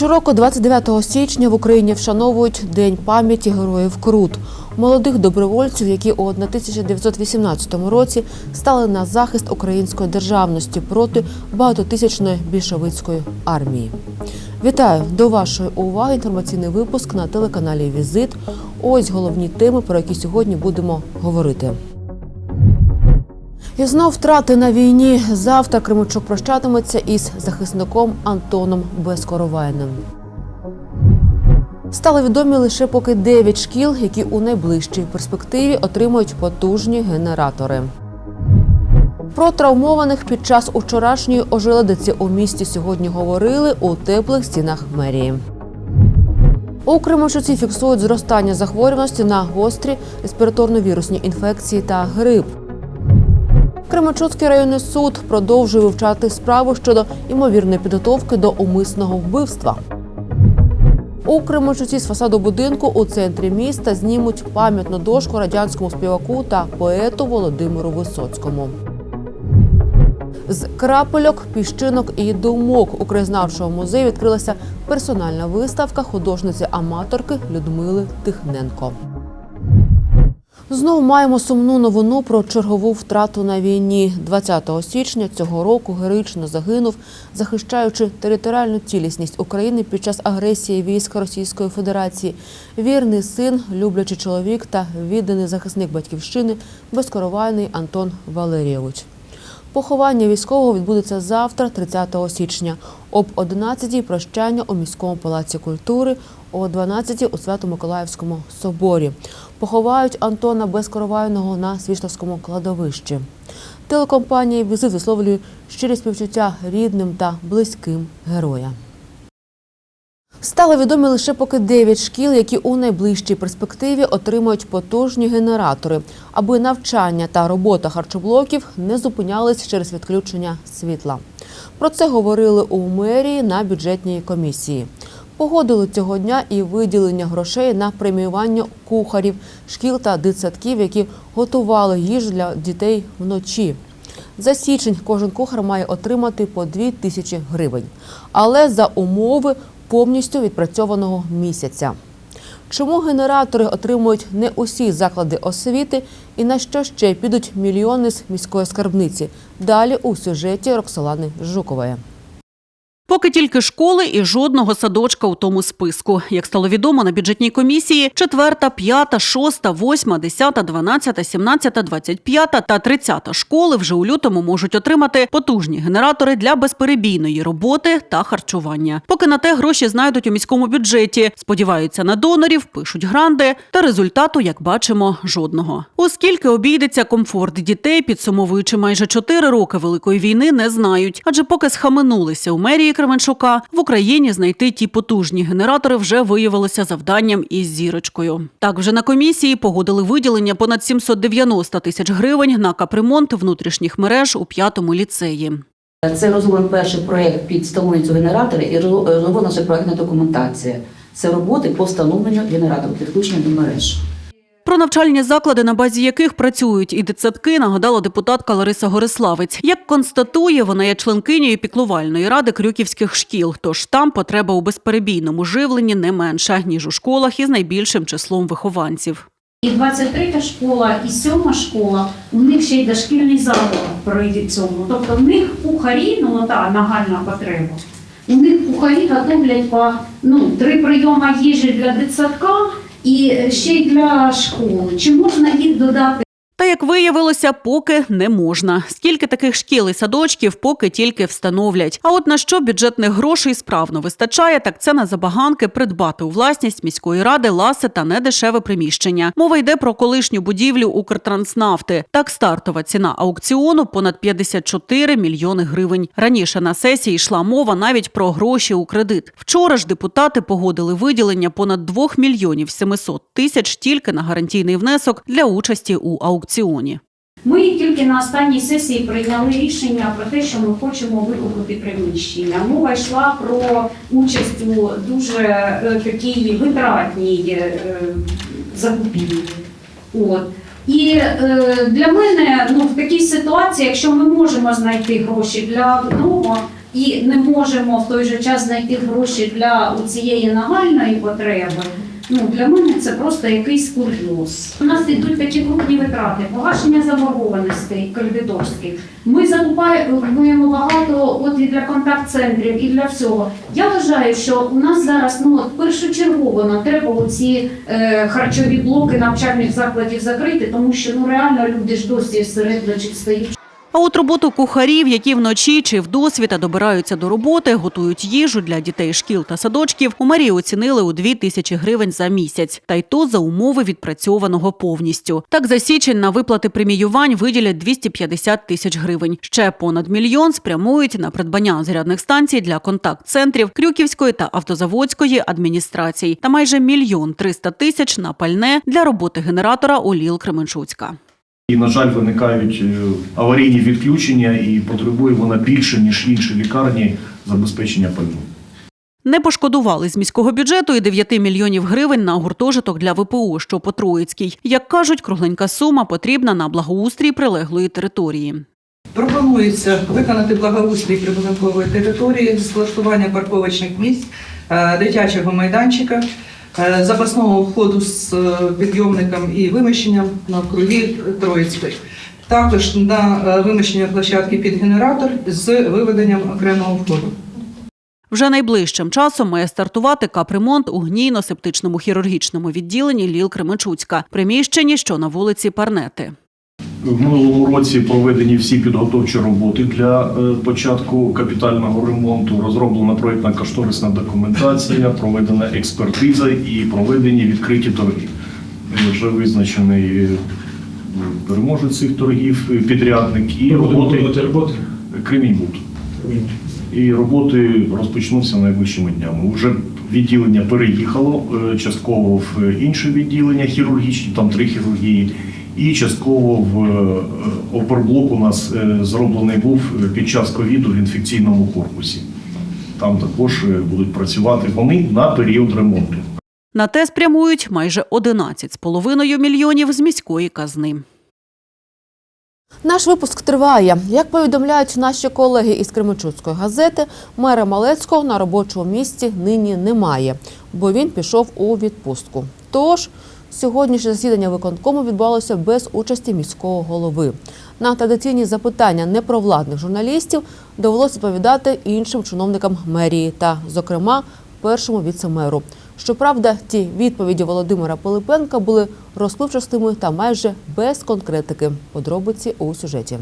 Щороку, 29 січня, в Україні вшановують День пам'яті героїв Крут, молодих добровольців, які у 1918 році стали на захист української державності проти багатотисячної більшовицької армії. Вітаю до вашої уваги інформаційний випуск на телеканалі Візит. Ось головні теми, про які сьогодні будемо говорити. І знов втрати на війні. Завтра Кременчук прощатиметься із захисником Антоном Безкоровайним. Стали відомі лише поки 9 шкіл, які у найближчій перспективі отримують потужні генератори. Про травмованих під час учорашньої ожеледиці у місті сьогодні говорили у теплих стінах мерії. У Кременчуці фіксують зростання захворюваності на гострі респіраторно-вірусні інфекції та грип. Кременчуцький районний суд продовжує вивчати справу щодо імовірної підготовки до умисного вбивства. У Кременчуці з фасаду будинку у центрі міста знімуть пам'ятну дошку радянському співаку та поету Володимиру Висоцькому. З крапельок, піщинок і думок у краєзнавчому музеї відкрилася персональна виставка художниці-аматорки Людмили Тихненко. Знову маємо сумну новину про чергову втрату на війні. 20 січня цього року героїчно загинув, захищаючи територіальну цілісність України під час агресії військ Російської Федерації. Вірний син, люблячий чоловік та відданий захисник батьківщини безкоровайний Антон Валерійович. Поховання військового відбудеться завтра, 30 січня. Об 11-й прощання у міському палаці культури, о 12-й у Свято-Миколаївському соборі. Поховають Антона Безкоровайного на Свіштовському кладовищі. Телекомпанія «Візит» висловлює щирі співчуття рідним та близьким героя. Стали відомі лише поки 9 шкіл, які у найближчій перспективі отримають потужні генератори, аби навчання та робота харчоблоків не зупинялись через відключення світла. Про це говорили у мерії на бюджетній комісії. Погодили цього дня і виділення грошей на преміювання кухарів, шкіл та дитсадків, які готували їжу для дітей вночі. За січень кожен кухар має отримати по 2 тисячі гривень, але за умови повністю відпрацьованого місяця. Чому генератори отримують не усі заклади освіти і на що ще підуть мільйони з міської скарбниці? Далі у сюжеті Роксолани Жукової. Поки тільки школи і жодного садочка у тому списку. Як стало відомо на бюджетній комісії, четверта, п'ята, шоста, восьма, десята, дванадцята, сімнадцята, двадцять п'ята та тридцята школи вже у лютому можуть отримати потужні генератори для безперебійної роботи та харчування. Поки на те гроші знайдуть у міському бюджеті, сподіваються на донорів, пишуть гранди, та результату, як бачимо, жодного. Оскільки обійдеться комфорт дітей, підсумовуючи майже чотири роки великої війни, не знають, адже поки схаменулися у мерії Кременчука, в Україні знайти ті потужні генератори вже виявилося завданням із зірочкою. Так вже на комісії погодили виділення понад 790 тисяч гривень на капремонт внутрішніх мереж у п'ятому ліцеї. Це розроблений перший проєкт під встановлення генератора і розроблена вже проєктна документація. Це роботи по встановленню генераторів, підключення до мереж. Про навчальні заклади, на базі яких працюють і дитсадки, нагадала депутатка Лариса Гориславець. Як констатує, вона є членкинею піклувальної ради крюківських шкіл. Тож там потреба у безперебійному живленні не менша ніж у школах із найбільшим числом вихованців. І 23 школа, і 7 школа, у них ще й дошкільний заклад пройде цьому. Тобто в них кухарі, ну та нагальна потреба. У них кухарі готовлять по ну, три прийоми їжі для дитсадка і ще й для школи. Чи можна їх додати? Та як виявилося, поки не можна. Скільки таких шкіл і садочків, поки тільки встановлять. А от на що бюджетних грошей справно вистачає, так це на забаганки придбати у власність міської ради ласи та недешеве приміщення. Мова йде про колишню будівлю Укртранснафти. Так стартова ціна аукціону понад 54 мільйони гривень. Раніше на сесії йшла мова навіть про гроші у кредит. Вчора ж депутати погодили виділення понад 2 мільйонів 700 тисяч тільки на гарантійний внесок для участі у аукціоні. Ми тільки на останній сесії прийняли рішення про те, що ми хочемо викупити приміщення. Мова йшла про участь у дуже е, такій витратній е, закупівлі. От. І е, для мене ну, в такій ситуації, якщо ми можемо знайти гроші для одного і не можемо в той же час знайти гроші для цієї нагальної потреби, ну для мене це просто якийсь курйоз. У нас йдуть такі крупні витрати, погашення заборгованостей кредиторських. Ми закупаємо багато от і для контакт-центрів, і для всього. Я вважаю, що у нас зараз ну першочергово нам треба оці е, харчові блоки навчальних закладів закрити, тому що ну реально люди ж досі серед стають. А от роботу кухарів, які вночі чи вдосвіта добираються до роботи, готують їжу для дітей шкіл та садочків, у мерії оцінили у 2 тисячі гривень за місяць. Та й то за умови відпрацьованого повністю. Так за січень на виплати преміювань виділять 250 тисяч гривень. Ще понад мільйон спрямують на придбання зарядних станцій для контакт-центрів Крюківської та автозаводської адміністрацій та майже мільйон 300 тисяч на пальне для роботи генератора ОЛІЛ Кременчуцька. І, на жаль, виникають е, аварійні відключення, і потребує вона більше, ніж інші лікарні забезпечення пальним. Не пошкодували з міського бюджету і 9 мільйонів гривень на гуртожиток для ВПО, що по Троїцькій. Як кажуть, кругленька сума потрібна на благоустрій прилеглої території. Пропонується виконати благоустрій прибудинкової території з влаштування парковочних місць, е, дитячого майданчика, запасного входу з е, підйомником і виміщенням навкруги Троїцької. Також на е, виміщення площадки під генератор з виведенням окремого входу. Вже найближчим часом має стартувати капремонт у гнійно-септичному хірургічному відділенні Ліл Кременчуцька, приміщенні, що на вулиці Парнети. В минулому році проведені всі підготовчі роботи для е, початку капітального ремонту. Розроблена проєктна кошторисна документація, проведена експертиза і проведені відкриті торги. Вже визначений е, переможець цих торгів, е, підрядник і роботи роботи. Креміньбуд. І роботи розпочнуться найближчими днями. Уже відділення переїхало е, частково в інше відділення хірургічні, там три хірургії, і частково в е, оперблок у нас е, зроблений був під час ковіду в інфекційному корпусі. Там також будуть працювати вони на період ремонту. На те спрямують майже 11,5 мільйонів з міської казни. Наш випуск триває. Як повідомляють наші колеги із Кременчуцької газети, мера Малецького на робочому місці нині немає, бо він пішов у відпустку. Тож сьогоднішнє засідання виконкому відбулося без участі міського голови. На традиційні запитання непровладних журналістів довелося відповідати іншим чиновникам мерії та, зокрема, першому віцемеру. Щоправда, ті відповіді Володимира Пилипенка були розпливчастими та майже без конкретики. Подробиці у сюжеті.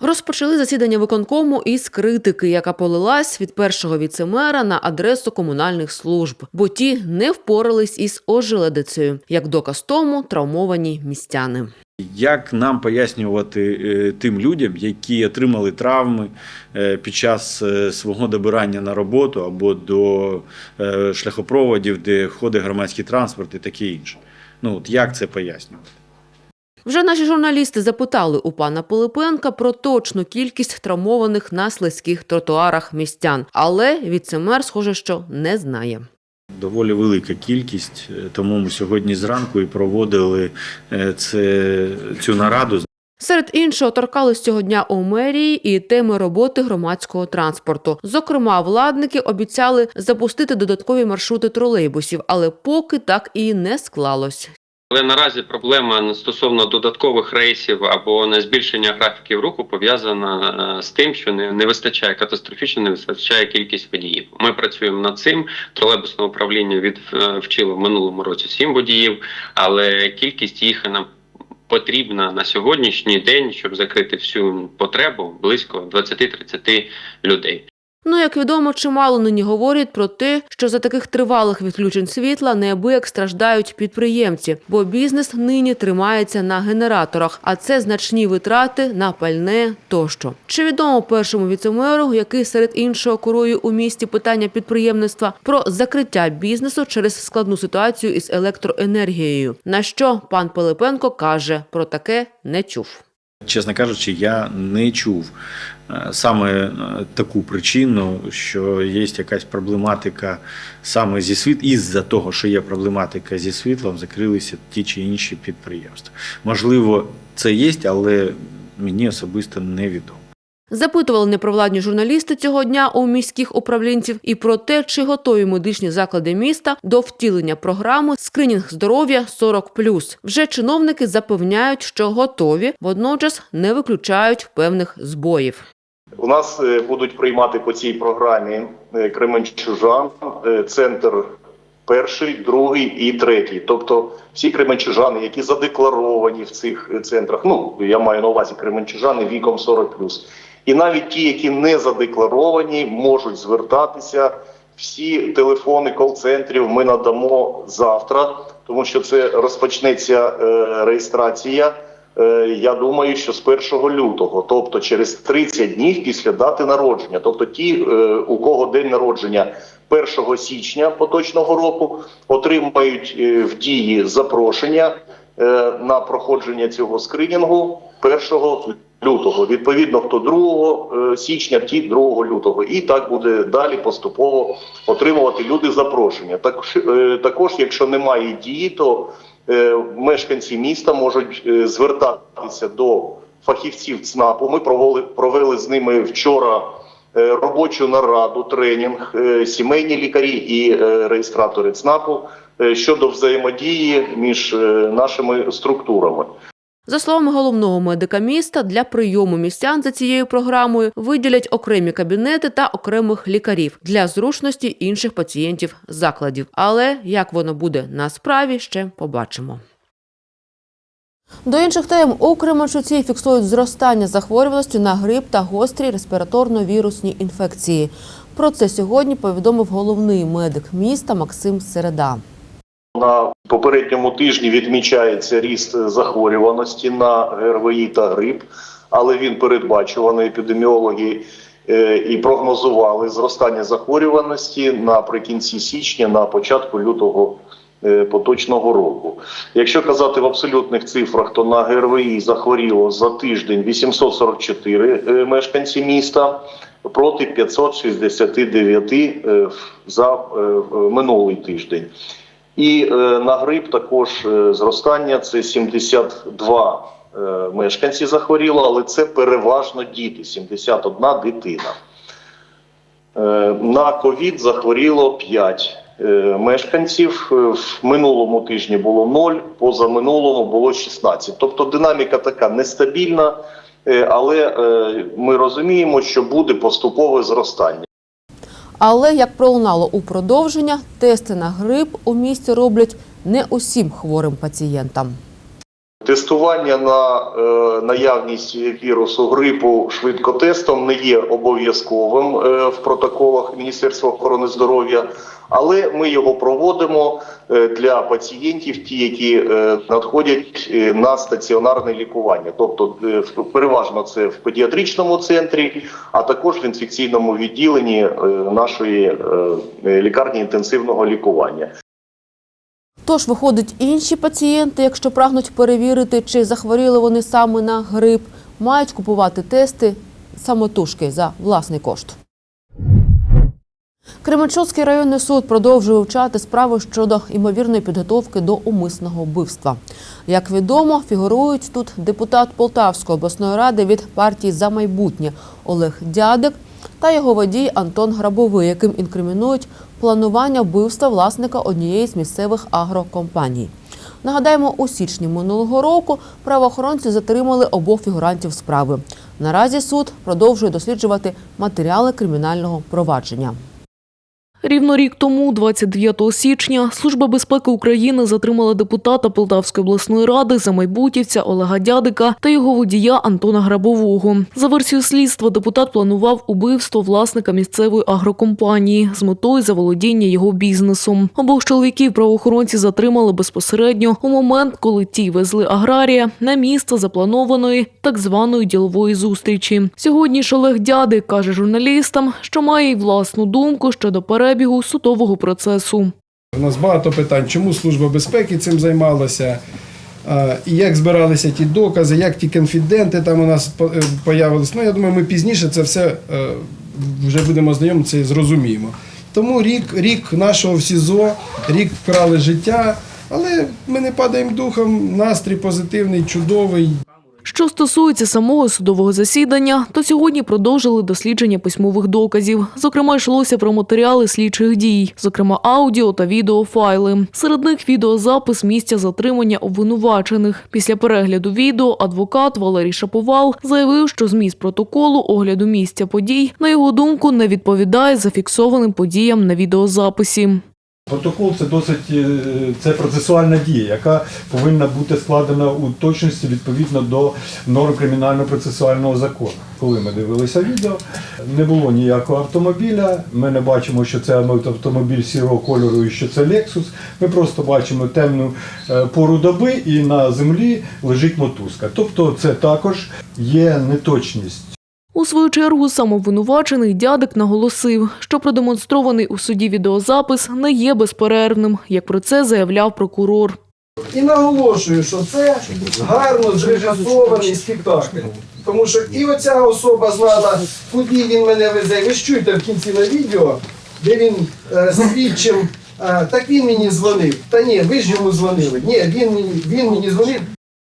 Розпочали засідання виконкому із критики, яка полилась від першого віцемера на адресу комунальних служб, бо ті не впорались із ожеледицею. Як доказ тому травмовані містяни. Як нам пояснювати е, тим людям, які отримали травми е, під час е, свого добирання на роботу або до шляхопроводів, де ходить громадський транспорт і таке інше? Ну от як це пояснювати? Вже наші журналісти запитали у пана Пилипенка про точну кількість травмованих на слизьких тротуарах містян, але віцемер, схоже, що не знає. Доволі велика кількість, е, тому ми сьогодні зранку і проводили е, це, цю нараду Серед іншого торкались цього дня у мерії і теми роботи громадського транспорту. Зокрема, владники обіцяли запустити додаткові маршрути тролейбусів, але поки так і не склалось. Але наразі проблема стосовно додаткових рейсів або не збільшення графіків руху пов'язана е, з тим, що не, не вистачає катастрофічно, не вистачає кількість водіїв. Ми працюємо над цим. Тролейбусне управління від е, вчило в минулому році сім водіїв, але кількість їх нам потрібна на сьогоднішній день, щоб закрити всю потребу близько 20-30 людей. Ну, як відомо, чимало нині говорять про те, що за таких тривалих відключень світла неабияк страждають підприємці, бо бізнес нині тримається на генераторах, а це значні витрати на пальне тощо. Чи відомо першому віцемеру, який серед іншого курує у місті питання підприємництва про закриття бізнесу через складну ситуацію із електроенергією? На що пан Пилипенко каже про таке не чув. Чесно кажучи, я не чув е, саме е, таку причину, що є якась проблематика саме зі світлом, із-за того, що є проблематика зі світлом, закрилися ті чи інші підприємства. Можливо, це є, але мені особисто невідомо. Запитували непровладні журналісти цього дня у міських управлінців і про те, чи готові медичні заклади міста до втілення програми Скринінг здоров'я 40+. Вже чиновники запевняють, що готові, водночас не виключають певних збоїв. У нас е, будуть приймати по цій програмі е, Кременчужан, е, центр перший, другий і третій. Тобто всі кременчужани, які задекларовані в цих центрах, ну я маю на увазі кременчужани віком 40+. І навіть ті, які не задекларовані, можуть звертатися. Всі телефони кол-центрів ми надамо завтра, тому що це розпочнеться е, реєстрація. Е, я думаю, що з 1 лютого, тобто через 30 днів після дати народження, тобто ті, е, у кого день народження 1 січня поточного року, отримають в дії запрошення на проходження цього скринінгу 1 лютого. Відповідно, хто 2 січня, ті 2 лютого. І так буде далі поступово отримувати люди запрошення. Так, е, також, якщо немає дії, то е, мешканці міста можуть е, звертатися до фахівців ЦНАПу. Ми провели, провели з ними вчора е, робочу нараду, тренінг, е, сімейні лікарі і е, реєстратори ЦНАПу е, щодо взаємодії між е, нашими структурами. За словами головного медика міста, для прийому містян за цією програмою виділять окремі кабінети та окремих лікарів для зручності інших пацієнтів закладів. Але як воно буде на справі, ще побачимо. До інших тем у Кременчуці фіксують зростання захворюваності на грип та гострі респіраторно-вірусні інфекції. Про це сьогодні повідомив головний медик міста Максим Середа. На попередньому тижні відмічається ріст захворюваності на ГРВІ та грип, але він передбачуваний епідеміологи е, і прогнозували зростання захворюваності наприкінці січня, на початку лютого е, поточного року. Якщо казати в абсолютних цифрах, то на ГРВІ захворіло за тиждень 844 е, мешканці міста проти 569 е, за минулий тиждень. І е, на грип також е, зростання це 72 е, мешканці захворіло, але це переважно діти, 71 дитина. На ковід захворіло 5 е, мешканців. В минулому тижні було 0, позаминулому було 16. Тобто динаміка така нестабільна, але ми розуміємо, що буде поступове зростання. Але як пролунало у продовження, тести на грип у місті роблять не усім хворим пацієнтам. Тестування на е, наявність вірусу грипу швидкотестом не є обов'язковим е, в протоколах Міністерства охорони здоров'я, але ми його проводимо е, для пацієнтів, ті, які е, надходять е, на стаціонарне лікування. Тобто, е, переважно це в педіатричному центрі, а також в інфекційному відділенні е, нашої е, лікарні інтенсивного лікування. Тож, виходить, інші пацієнти, якщо прагнуть перевірити, чи захворіли вони саме на грип, мають купувати тести самотужки за власний кошт. Кременчуцький районний суд продовжує вивчати справу щодо ймовірної підготовки до умисного вбивства. Як відомо, фігурують тут депутат Полтавської обласної ради від партії за майбутнє Олег Дядик та його водій Антон Грабовий, яким інкримінують планування вбивства власника однієї з місцевих агрокомпаній. Нагадаємо, у січні минулого року правоохоронці затримали обох фігурантів справи. Наразі суд продовжує досліджувати матеріали кримінального провадження. Рівно рік тому, 29 січня, Служба безпеки України затримала депутата Полтавської обласної ради замайбутівця Олега Дядика та його водія Антона Грабового. За версією слідства, депутат планував убивство власника місцевої агрокомпанії з метою заволодіння його бізнесом. Обох чоловіків правоохоронці затримали безпосередньо у момент, коли ті везли аграрія на місце запланованої так званої ділової зустрічі. Сьогодні ж Олег Дядик каже журналістам, що має й власну думку щодо перебігу судового процесу. У нас багато питань, чому Служба безпеки цим займалася, і як збиралися ті докази, як ті конфіденти там у нас е. Ну, я думаю, ми пізніше це все е, вже будемо знайомитися і зрозуміємо. Тому рік, рік нашого в СІЗО, рік вкрали життя, але ми не падаємо духом, настрій позитивний, чудовий. Що стосується самого судового засідання, то сьогодні продовжили дослідження письмових доказів. Зокрема, йшлося про матеріали слідчих дій, зокрема аудіо та відеофайли. Серед них відеозапис місця затримання обвинувачених. Після перегляду відео адвокат Валерій Шаповал заявив, що зміст протоколу огляду місця подій, на його думку, не відповідає зафіксованим подіям на відеозаписі. Протокол це досить е, це процесуальна дія, яка повинна бути складена у точності відповідно до норм кримінально-процесуального закону. Коли ми дивилися відео, не було ніякого автомобіля. Ми не бачимо, що це автомобіль сірого кольору і що це Lexus. Ми просто бачимо темну е, пору доби і на землі лежить мотузка. Тобто, це також є неточність. У свою чергу самовинувачений дядик наголосив, що продемонстрований у суді відеозапис не є безперервним, як про це заявляв прокурор. І наголошую, що це гарно зрежисований спектакль. Тому що і оця особа знала, куди він мене везе. Ви ж чуєте в кінці на відео, де він е, слідчим, е, так він мені дзвонив. Та ні, ви ж йому дзвонили. Ні, він він мені дзвонив.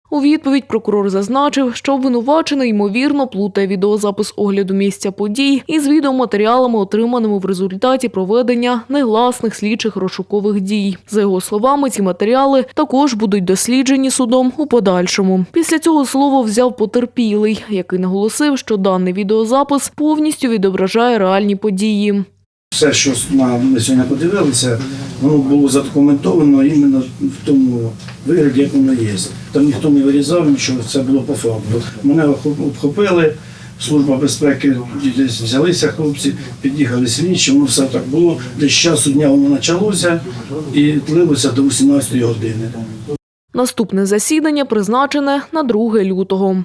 У відповідь прокурор зазначив, що обвинувачений ймовірно плутає відеозапис огляду місця подій із відеоматеріалами, отриманими в результаті проведення негласних слідчих розшукових дій. За його словами, ці матеріали також будуть досліджені судом у подальшому. Після цього слово взяв потерпілий, який наголосив, що даний відеозапис повністю відображає реальні події. Все, що ми сьогодні подивилися, воно було задокументовано іменно в тому вигляді, як воно є. Там ніхто не вирізав нічого, це було по факту. Мене обхопили, служба безпеки, десь взялися хлопці, під'їхали слідчі, воно все так було. Десь часу дня воно почалося і тлилося до 18 години. Наступне засідання призначене на 2 лютого.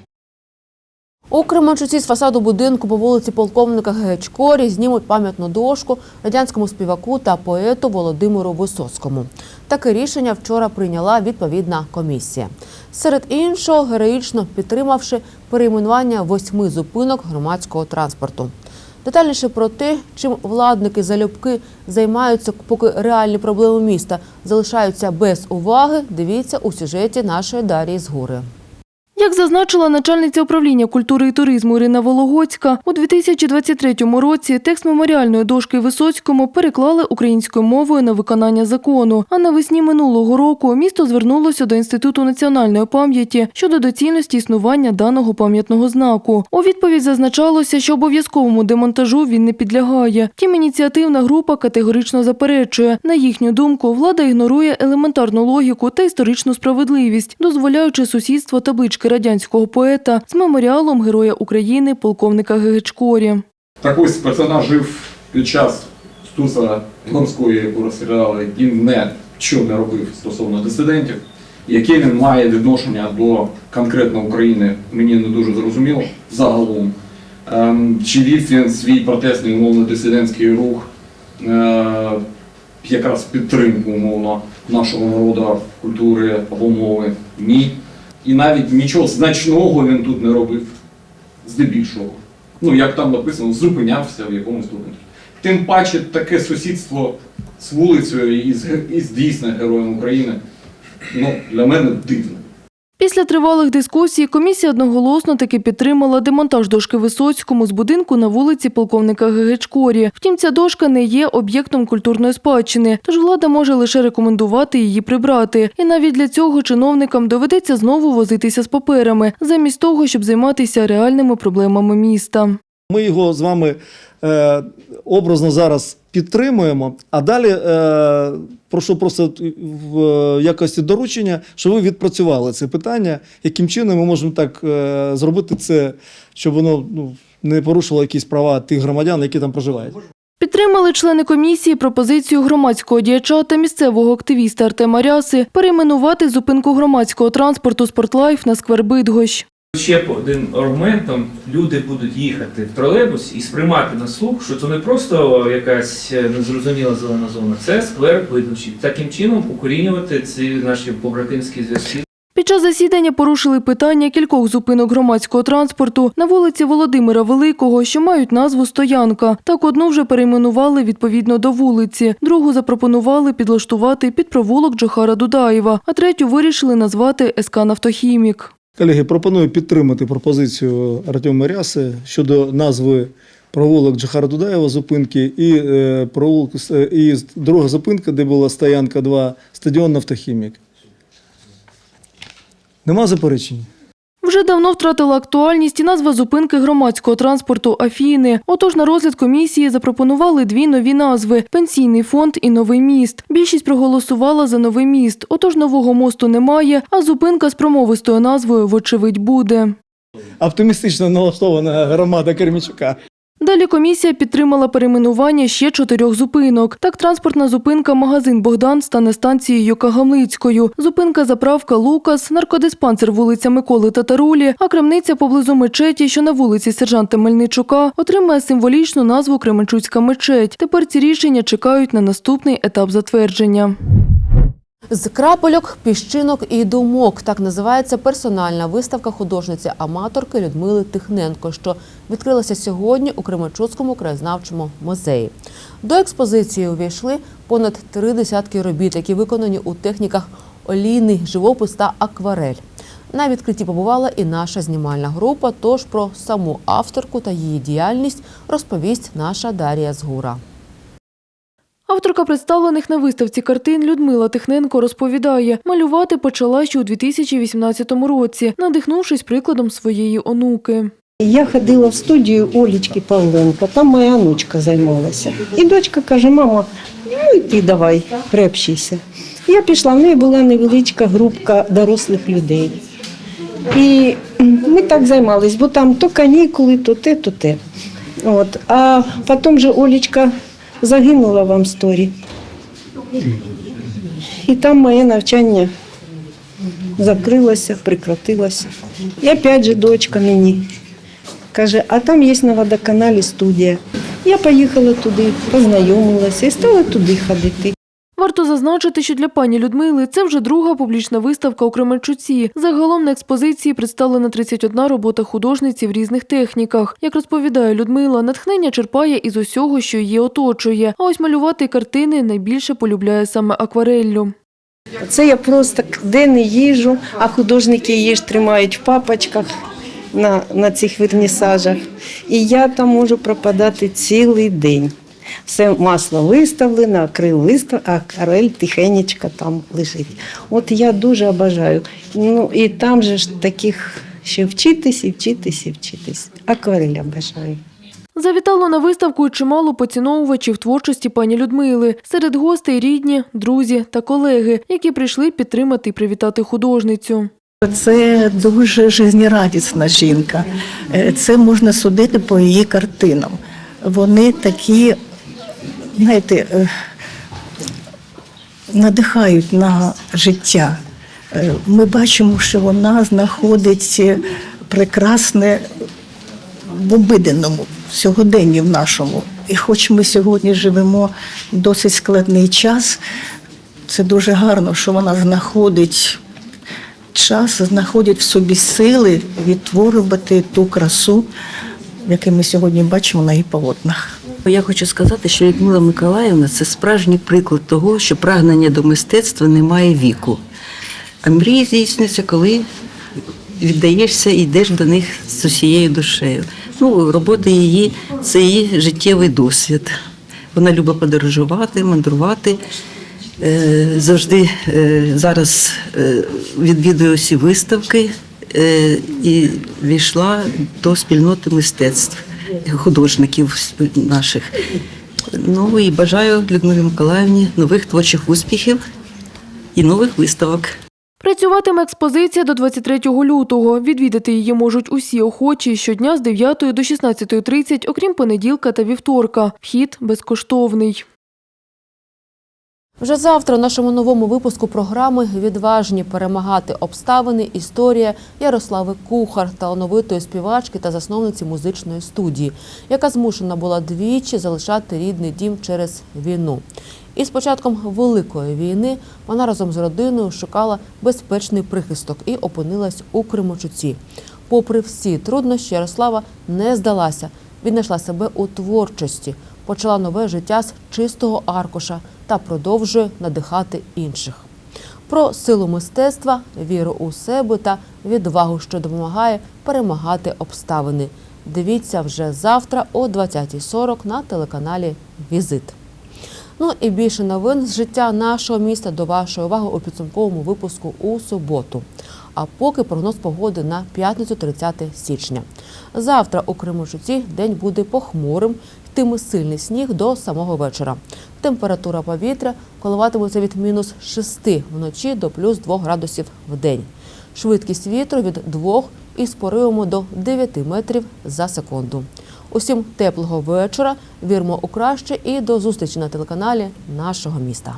У Кременчуці з фасаду будинку по вулиці полковника Гечкорі знімуть пам'ятну дошку радянському співаку та поету Володимиру Висоцькому. Таке рішення вчора прийняла відповідна комісія. Серед іншого, героїчно підтримавши перейменування восьми зупинок громадського транспорту. Детальніше про те, чим владники залюбки займаються, поки реальні проблеми міста залишаються без уваги, дивіться у сюжеті нашої Дарії Згури. Як зазначила начальниця управління культури і туризму Ірина Вологодська, у 2023 році текст меморіальної дошки Висоцькому переклали українською мовою на виконання закону. А навесні минулого року місто звернулося до Інституту національної пам'яті щодо доцільності існування даного пам'ятного знаку. У відповідь зазначалося, що обов'язковому демонтажу він не підлягає. Втім, ініціативна група категорично заперечує. На їхню думку, влада ігнорує елементарну логіку та історичну справедливість, дозволяючи сусідство таблички радянського поета з меморіалом Героя України полковника Гегечкорі. Так ось персонаж жив під час Стуса Гонської, яку розстріляли, і не що не робив стосовно дисидентів. Яке він має відношення до конкретно України, мені не дуже зрозуміло загалом. Ем, чи вів він свій протестний умовно дисидентський рух е, якраз підтримку умовно нашого народу, культури або мови? Ні. І навіть нічого значного він тут не робив, здебільшого. Ну, як там написано, зупинявся в якомусь тут. Тим паче таке сусідство з вулицею і з, і з дійсно героєм України, ну, для мене дивно. Після тривалих дискусій комісія одноголосно таки підтримала демонтаж дошки Висоцькому з будинку на вулиці полковника Гегечкорі. Втім, ця дошка не є об'єктом культурної спадщини, тож влада може лише рекомендувати її прибрати. І навіть для цього чиновникам доведеться знову возитися з паперами, замість того, щоб займатися реальними проблемами міста. Ми його з вами е, образно зараз підтримуємо. А далі е, прошу просто в якості доручення, щоб ви відпрацювали це питання, яким чином ми можемо так е, зробити це, щоб воно ну, не порушило якісь права тих громадян, які там проживають. Підтримали члени комісії пропозицію громадського діяча та місцевого активіста Артема Ряси перейменувати зупинку громадського транспорту «Спортлайф» на сквер Бидгощ. Ще один аргумент, там люди будуть їхати в тролейбус і сприймати на слух, що це не просто якась е, незрозуміла зелена зона, це сквер виднощі. Таким чином укорінювати ці наші побратимські зв'язки. Під час засідання порушили питання кількох зупинок громадського транспорту на вулиці Володимира Великого, що мають назву «Стоянка». Так одну вже перейменували відповідно до вулиці, другу запропонували підлаштувати під провулок Джохара Дудаєва, а третю вирішили назвати СК «Нафтохімік». Колеги, пропоную підтримати пропозицію Артема Ряси щодо назви провулок Джахара Дудаєва зупинки і, е, провулок, е, і друга зупинка, де була стоянка 2, стадіон Нафтохімік. Нема заперечень? Вже давно втратила актуальність і назва зупинки громадського транспорту Афіни. Отож на розгляд комісії запропонували дві нові назви: пенсійний фонд і новий міст. Більшість проголосувала за новий міст. Отож нового мосту немає, а зупинка з промовистою назвою вочевидь буде. Оптимістично налаштована громада Кермічука. Далі комісія підтримала перейменування ще чотирьох зупинок. Так, транспортна зупинка магазин Богдан стане станцією Кагамлицькою. Зупинка заправка Лукас, наркодиспансер вулиця Миколи Татарулі, а крамниця поблизу мечеті, що на вулиці сержанта Мельничука, отримає символічну назву Кременчуцька мечеть. Тепер ці рішення чекають на наступний етап затвердження. З крапельок, піщинок і думок так називається персональна виставка художниці-аматорки Людмили Тихненко, що відкрилася сьогодні у Кременчуцькому краєзнавчому музеї. До експозиції увійшли понад три десятки робіт, які виконані у техніках олійний живопис та акварель. На відкритті побувала і наша знімальна група. Тож про саму авторку та її діяльність розповість наша Дар'я Згура. Авторка представлених на виставці картин Людмила Тихненко розповідає, малювати почала ще у 2018 році, надихнувшись прикладом своєї онуки. Я ходила в студію Олічки Павленко, там моя онучка займалася. І дочка каже: мама, ну і ти давай, приобщися. Я пішла, в неї була невеличка групка дорослих людей. І ми так займалися, бо там то канікули, то те, то те. От. А потім же Олічка загинула в Амсторі. І там моє навчання закрилося, прекратилося. І опять же дочка мені каже, а там є на водоканалі студія. Я поїхала туди, познайомилася і стала туди ходити. Варто зазначити, що для пані Людмили це вже друга публічна виставка у Кременчуці. Загалом на експозиції представлена 31 робота художниці в різних техніках. Як розповідає Людмила, натхнення черпає із усього, що її оточує. А ось малювати картини найбільше полюбляє саме аквареллю. Це я просто де не їжу, а художники її ж тримають в папочках на, на цих вернісажах. І я там можу пропадати цілий день. Все масло виставлено, акрил виставлено, а акварель тихенечко там лежить. От я дуже обожаю. Ну і там же ж таких ще вчитись і вчитись і вчитись. Акварель обожаю. Завітало на виставку й чимало поціновувачів творчості пані Людмили. Серед гостей рідні, друзі та колеги, які прийшли підтримати і привітати художницю. Це дуже жизнерадісна жінка. Е, Це можна судити по її картинам. Вони такі, знаєте, е, надихають на життя. Е, Ми бачимо, що вона знаходить прекрасне в обиденому сьогоденні в нашому. І хоч ми сьогодні живемо досить складний час, це дуже гарно, що вона знаходить час, знаходить в собі сили відтворювати ту красу, яку ми сьогодні бачимо на її полотнах. Я хочу сказати, що Людмила Миколаївна це справжній приклад того, що прагнення до мистецтва не має віку. А мрії здійснюються, коли віддаєшся і йдеш до них з усією душею. Ну, робота її це її життєвий досвід. Вона любить подорожувати, мандрувати. Е, Завжди е, зараз е, відвідує усі виставки і війшла до спільноти мистецтв художників наших. Ну і бажаю Людмилі Миколаївні нових творчих успіхів і нових виставок. Працюватиме експозиція до 23 лютого. Відвідати її можуть усі охочі щодня з 9 до 16.30, окрім понеділка та вівторка. Вхід безкоштовний. Вже завтра у нашому новому випуску програми Відважні перемагати обставини. Історія Ярослави Кухар, талановитої співачки та засновниці музичної студії, яка змушена була двічі залишати рідний дім через війну. І з початком великої війни вона разом з родиною шукала безпечний прихисток і опинилась у Кримочуці. Попри всі труднощі, Ярослава не здалася, віднайшла себе у творчості, почала нове життя з чистого аркуша та продовжує надихати інших. Про силу мистецтва, віру у себе та відвагу, що допомагає перемагати обставини. Дивіться вже завтра о 20.40 на телеканалі Візит. Ну і більше новин з життя нашого міста до вашої уваги у підсумковому випуску у суботу. А поки прогноз погоди на п'ятницю 30 січня. Завтра у Кримочуці день буде похмурим, йтиме сильний сніг до самого вечора. Температура повітря коливатиметься від мінус 6 вночі до плюс 2 градусів в день. Швидкість вітру від 2 із поривами до 9 метрів за секунду. Усім теплого вечора. Вірмо у краще і до зустрічі на телеканалі нашого міста.